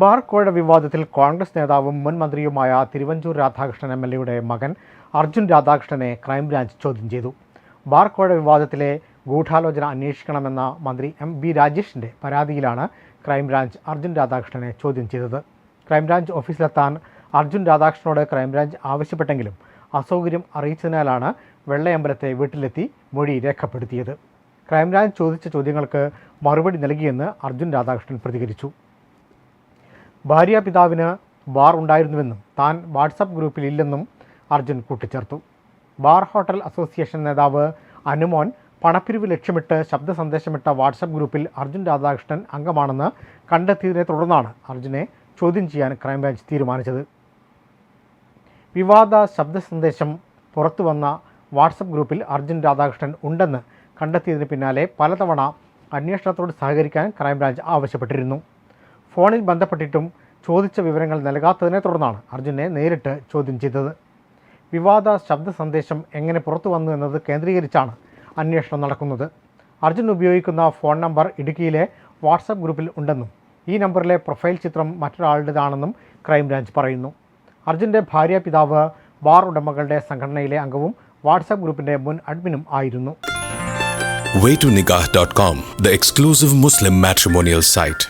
Bar കോഴ വിവാദത്തിൽ കോൺഗ്രസ് നേതാവും മുൻ മന്ത്രിയുമായ തിരുവഞ്ചൂർ രാധാകൃഷ്ണൻ എം എൽ എയുടെ മകൻ അർജുൻ രാധാകൃഷ്ണനെ ക്രൈംബ്രാഞ്ച് ചോദ്യം ചെയ്തു. ബാർ കോഴ വിവാദത്തിലെ ഗൂഢാലോചന അന്വേഷിക്കണമെന്ന മന്ത്രി എം ബി രാജേഷിന്റെ പരാതിയിലാണ് ക്രൈംബ്രാഞ്ച് അർജുൻ രാധാകൃഷ്ണനെ ചോദ്യം ചെയ്തത്. ക്രൈംബ്രാഞ്ച് ഓഫീസിലെത്താൻ അർജുൻ രാധാകൃഷ്ണനോട് ക്രൈംബ്രാഞ്ച് ആവശ്യപ്പെട്ടെങ്കിലും അസൗകര്യം അറിയിച്ചതിനാലാണ് വെള്ളയമ്പലത്തെ വീട്ടിലെത്തി മൊഴി രേഖപ്പെടുത്തിയത്. ക്രൈംബ്രാഞ്ച് ചോദിച്ച ചോദ്യങ്ങൾക്ക് മറുപടി നൽകിയെന്ന് അർജുൻ രാധാകൃഷ്ണൻ പ്രതികരിച്ചു. ഭാര്യാപിതാവിന് ബാർ ഉണ്ടായിരുന്നുവെന്നും താൻ വാട്സപ്പ് ഗ്രൂപ്പിൽ ഇല്ലെന്നും അർജുൻ കൂട്ടിച്ചേർത്തു. ബാർ ഹോട്ടൽ അസോസിയേഷൻ നേതാവ് അനുമോൻ പണപ്പിരിവ് ലക്ഷ്യമിട്ട് ശബ്ദ സന്ദേശമിട്ട വാട്സപ്പ് ഗ്രൂപ്പിൽ അർജുൻ രാധാകൃഷ്ണൻ അംഗമാണെന്ന് കണ്ടെത്തിയതിനെ തുടർന്നാണ് അർജുനെ ചോദ്യം ചെയ്യാൻ ക്രൈംബ്രാഞ്ച് തീരുമാനിച്ചത്. വിവാദ ശബ്ദ സന്ദേശം പുറത്തു വന്ന വാട്സപ്പ് ഗ്രൂപ്പിൽ അർജുൻ രാധാകൃഷ്ണൻ ഉണ്ടെന്ന് കണ്ടെത്തിയതിന് പിന്നാലെ പലതവണ അന്വേഷണത്തോട് സഹകരിക്കാൻ ക്രൈംബ്രാഞ്ച് ആവശ്യപ്പെട്ടിരുന്നു. ഫോണിൽ ബന്ധപ്പെട്ടിട്ടും ചോദിച്ച വിവരങ്ങൾ നൽകാത്തതിനെ തുടർന്നാണ് അർജുനെ നേരിട്ട് ചോദ്യം ചെയ്തത്. വിവാദ ശബ്ദ സന്ദേശം എങ്ങനെ പുറത്തു വന്നു എന്നത് കേന്ദ്രീകരിച്ചാണ് അന്വേഷണം നടക്കുന്നത്. അർജുൻ ഉപയോഗിക്കുന്ന ഫോൺ നമ്പർ ഇടുക്കിയിലെ വാട്സപ്പ് ഗ്രൂപ്പിൽ ഉണ്ടെന്നും ഈ നമ്പറിലെ പ്രൊഫൈൽ ചിത്രം മറ്റൊരാളുടേതാണെന്നും ക്രൈംബ്രാഞ്ച് പറയുന്നു. അർജുന്റെ ഭാര്യ പിതാവ് ബാർ ഉടമകളുടെ സംഘടനയിലെ അംഗവും വാട്സപ്പ് ഗ്രൂപ്പിന്റെ മുൻ അഡ്മിനും ആയിരുന്നു. Waytonikah.com, the exclusive Muslim matrimonial site.